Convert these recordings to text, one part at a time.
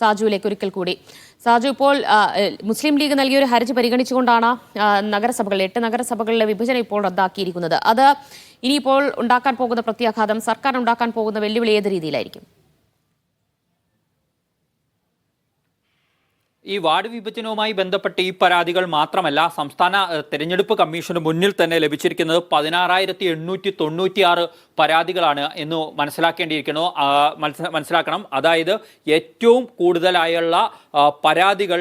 സാജുവിലേക്ക് ഒരിക്കൽ കൂടി. സാജു ഇപ്പോൾ മുസ്ലിം ലീഗ് നൽകിയ ഒരു ഹർജി പരിഗണിച്ചുകൊണ്ടാണ് നഗരസഭകൾ എട്ട് നഗരസഭകളിലെ വിഭജനം ഇപ്പോൾ റദ്ദാക്കിയിരിക്കുന്നത്. അത് ഇനിയിപ്പോൾ ഉണ്ടാക്കാൻ പോകുന്ന പ്രത്യാഘാതം സർക്കാർ ഉണ്ടാക്കാൻ പോകുന്ന വെല്ലുവിളി ഏത് രീതിയിലായിരിക്കും? ഈ വാർഡ് വിഭജനവുമായി ബന്ധപ്പെട്ട് ഈ പരാതികൾ മാത്രമല്ല സംസ്ഥാന തെരഞ്ഞെടുപ്പ് കമ്മീഷന് മുന്നിൽ തന്നെ ലഭിച്ചിരിക്കുന്നത് പതിനാറായിരത്തി എണ്ണൂറ്റി തൊണ്ണൂറ്റിയാറ് പരാതികളാണ് എന്ന് മനസ്സിലാക്കേണ്ടിയിരിക്കണോ മനസ്സിലാക്കണം. അതായത് ഏറ്റവും കൂടുതലായുള്ള പരാതികൾ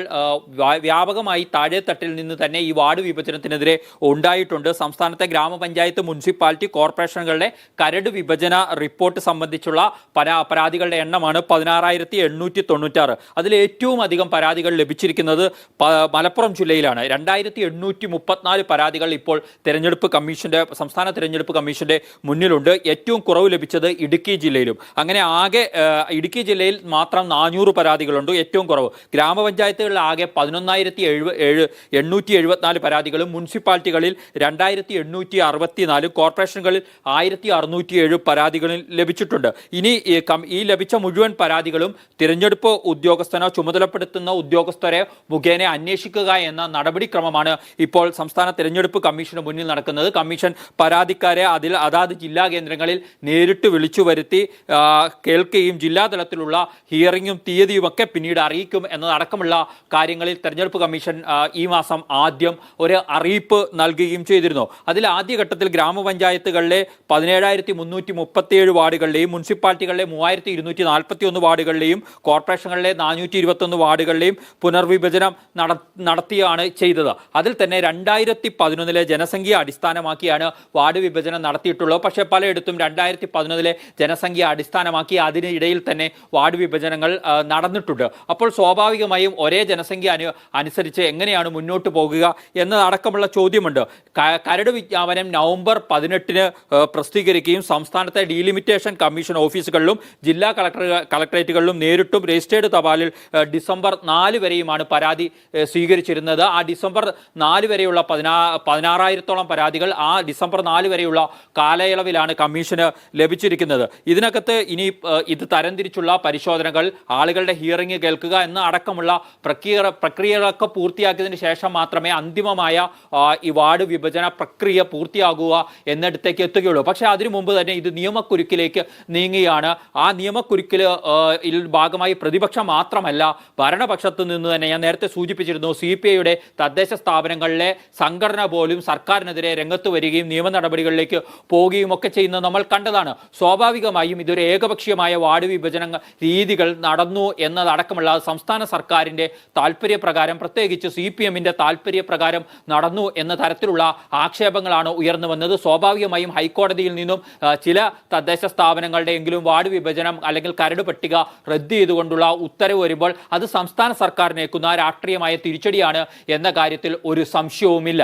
വ്യാപകമായി താഴെത്തട്ടിൽ നിന്ന് തന്നെ ഈ വാർഡ് വിഭജനത്തിനെതിരെ ഉണ്ടായിട്ടുണ്ട്. സംസ്ഥാനത്തെ ഗ്രാമപഞ്ചായത്ത് മുനിസിപ്പാലിറ്റി കോർപ്പറേഷനുകളുടെ കരട് വിഭജന റിപ്പോർട്ട് സംബന്ധിച്ചുള്ള പരാ പരാതികളുടെ എണ്ണമാണ് പതിനാറായിരത്തി എണ്ണൂറ്റി തൊണ്ണൂറ്റാറ് അതിൽ ഏറ്റവും അധികം പരാതികൾ ലഭിച്ചിരിക്കുന്നത് മലപ്പുറം ജില്ലയിലാണ്. രണ്ടായിരത്തി എണ്ണൂറ്റി മുപ്പത്തിനാല് പരാതികൾ ഇപ്പോൾ തെരഞ്ഞെടുപ്പ് കമ്മീഷന്റെ സംസ്ഥാന തെരഞ്ഞെടുപ്പ് കമ്മീഷന്റെ മുന്നിലുണ്ട്. ഏറ്റവും കുറവ് ലഭിച്ചത് ഇടുക്കി ജില്ലയിലും. അങ്ങനെ ആകെ ഇടുക്കി ജില്ലയിൽ മാത്രം നാനൂറ് പരാതികളുണ്ട്. ഏറ്റവും കുറവ്. ഗ്രാമപഞ്ചായത്തുകളിൽ ആകെ പതിനൊന്നായിരത്തി എഴുപ ഏഴ് എണ്ണൂറ്റി എഴുപത്തിനാല് പരാതികളും മുനിസിപ്പാലിറ്റികളിൽ രണ്ടായിരത്തി എണ്ണൂറ്റി അറുപത്തിനാലും കോർപ്പറേഷനുകളിൽ ആയിരത്തി അറുന്നൂറ്റി ഏഴ് പരാതികളിൽ ലഭിച്ചിട്ടുണ്ട്. ഇനി ഈ ലഭിച്ച മുഴുവൻ പരാതികളും തിരഞ്ഞെടുപ്പ് ഉദ്യോഗസ്ഥനോ ചുമതലപ്പെടുത്തുന്ന ഉദ്യോഗസ്ഥരെ മുഖേന അന്വേഷിക്കുക എന്ന നടപടിക്രമമാണ് ഇപ്പോൾ സംസ്ഥാന തിരഞ്ഞെടുപ്പ് കമ്മീഷന് മുന്നിൽ നടക്കുന്നത്. കമ്മീഷൻ പരാതിക്കാരെ അതിൽ അതാത് ജില്ലാ കേന്ദ്രങ്ങളിൽ നേരിട്ട് വിളിച്ചു വരുത്തി കേൾക്കുകയും ജില്ലാ തലത്തിലുള്ള ഹിയറിങ്ങും തീയതിയും ഒക്കെ പിന്നീട് അറിയിക്കും എന്നതടക്കമുള്ള കാര്യങ്ങളിൽ തെരഞ്ഞെടുപ്പ് കമ്മീഷൻ ഈ മാസം ആദ്യം ഒരു അറിയിപ്പ് നൽകുകയും ചെയ്തിരുന്നു. അതിൽ ആദ്യഘട്ടത്തിൽ ഗ്രാമപഞ്ചായത്തുകളിലെ പതിനേഴായിരത്തി മുന്നൂറ്റി മുപ്പത്തിയേഴ് വാർഡുകളിലെയും മുനിസിപ്പാലിറ്റികളിലെ മൂവായിരത്തി ഇരുന്നൂറ്റി നാൽപ്പത്തി ഒന്ന് വാർഡുകളിലെയും കോർപ്പറേഷനുകളിലെ നാനൂറ്റി ഇരുപത്തൊന്ന് വാർഡുകളിലെയും പുനർവിഭജനം നട നടത്തിയാണ് ചെയ്തത്. അതിൽ തന്നെ രണ്ടായിരത്തി പതിനൊന്നിലെ ജനസംഖ്യ അടിസ്ഥാനമാക്കിയാണ് വാർഡ് വിഭജനം നടത്തിയിട്ടുള്ളത്. പക്ഷേ പലയിടത്തും രണ്ടായിരത്തി പതിനൊന്നിലെ ജനസംഖ്യ അടിസ്ഥാനമാക്കി അതിനിടയിൽ തന്നെ വാർഡ് വിഭജനങ്ങൾ നടന്നിട്ടുണ്ട്. അപ്പോൾ സ്വാഭാവികമായും ഒരേ ജനസംഖ്യ അനുസരിച്ച് എങ്ങനെയാണ് മുന്നോട്ട് പോകുക എന്നതടക്കമുള്ള ചോദ്യമുണ്ട്. കരട് വിജ്ഞാപനം നവംബർ പതിനെട്ടിന് പ്രസിദ്ധീകരിക്കുകയും സംസ്ഥാനത്തെ ഡീലിമിറ്റേഷൻ കമ്മീഷൻ ഓഫീസുകളിലും ജില്ലാ കളക്ടർ കളക്ടറേറ്റുകളിലും നേരിട്ടും രജിസ്റ്റേർഡ് തപാലിൽ ഡിസംബർ നാല് വരെയുമാണ് പരാതി സ്വീകരിച്ചിരുന്നത്. ആ ഡിസംബർ നാല് വരെയുള്ള പതിനാ പതിനാറായിരത്തോളം പരാതികൾ ആ ഡിസംബർ നാല് വരെയുള്ള കാലയളവിലാണ് കമ്മീഷന് ലഭിച്ചിരിക്കുന്നത്. ഇതിനകത്ത് ഇനി ഇത് തരംതിരിച്ചുള്ള പരിശോധനകൾ ആളുകളുടെ ഹിയറിംഗ് കേൾക്കുക എന്ന അടക്കമുള്ള പ്രക്രിയ പ്രക്രിയകളൊക്കെ പൂർത്തിയാക്കിയതിന് ശേഷം മാത്രമേ അന്തിമമായ ഈ വാർഡ് വിഭജന പ്രക്രിയ പൂർത്തിയാകുക എന്നിടത്തേക്ക് എത്തുകയുള്ളൂ. പക്ഷേ അതിനു മുമ്പ് തന്നെ ഇത് നിയമക്കുരുക്കിലേക്ക് നീങ്ങുകയാണ്. ആ നിയമക്കുരുക്കിൽ ഭാഗമായി പ്രതിപക്ഷം മാത്രമല്ല ഭരണപക്ഷത്ത് നിന്ന് തന്നെ ഞാൻ നേരത്തെ സൂചിപ്പിച്ചിരുന്നു സി പി ഐയുടെ തദ്ദേശ സ്ഥാപനങ്ങളിലെ സംഘടന പോലും സർക്കാരിനെതിരെ രംഗത്ത് വരികയും നിയമ നടപടികളിലേക്ക് പോവുകയും ഒക്കെ ചെയ്യുന്നത് നമ്മൾ കണ്ടതാണ്. സ്വാഭാവികമായും ഇതൊരു ഏകപക്ഷീയമായ വാർഡ് വിഭജന രീതികൾ നടന്നു എന്നതടക്കമുള്ള സംസ്ഥാന സർക്കാരിന്റെ താല്പര്യപ്രകാരം പ്രത്യേകിച്ച് സി പി എമ്മിന്റെ താല്പര്യപ്രകാരം നടന്നു എന്ന തരത്തിലുള്ള ആക്ഷേപങ്ങളാണ് ഉയർന്നു വന്നത്. സ്വാഭാവികമായും ഹൈക്കോടതിയിൽ നിന്നും ചില തദ്ദേശ സ്ഥാപനങ്ങളുടെ എങ്കിലും വാർഡ് വിഭജനം അല്ലെങ്കിൽ കരട് പട്ടിക റദ്ദ് ചെയ്തുകൊണ്ടുള്ള ഉത്തരവ് വരുമ്പോൾ അത് സംസ്ഥാന സർക്കാരിനേക്കുന്ന രാഷ്ട്രീയമായ തിരിച്ചടിയാണ് എന്ന കാര്യത്തിൽ ഒരു സംശയവുമില്ല.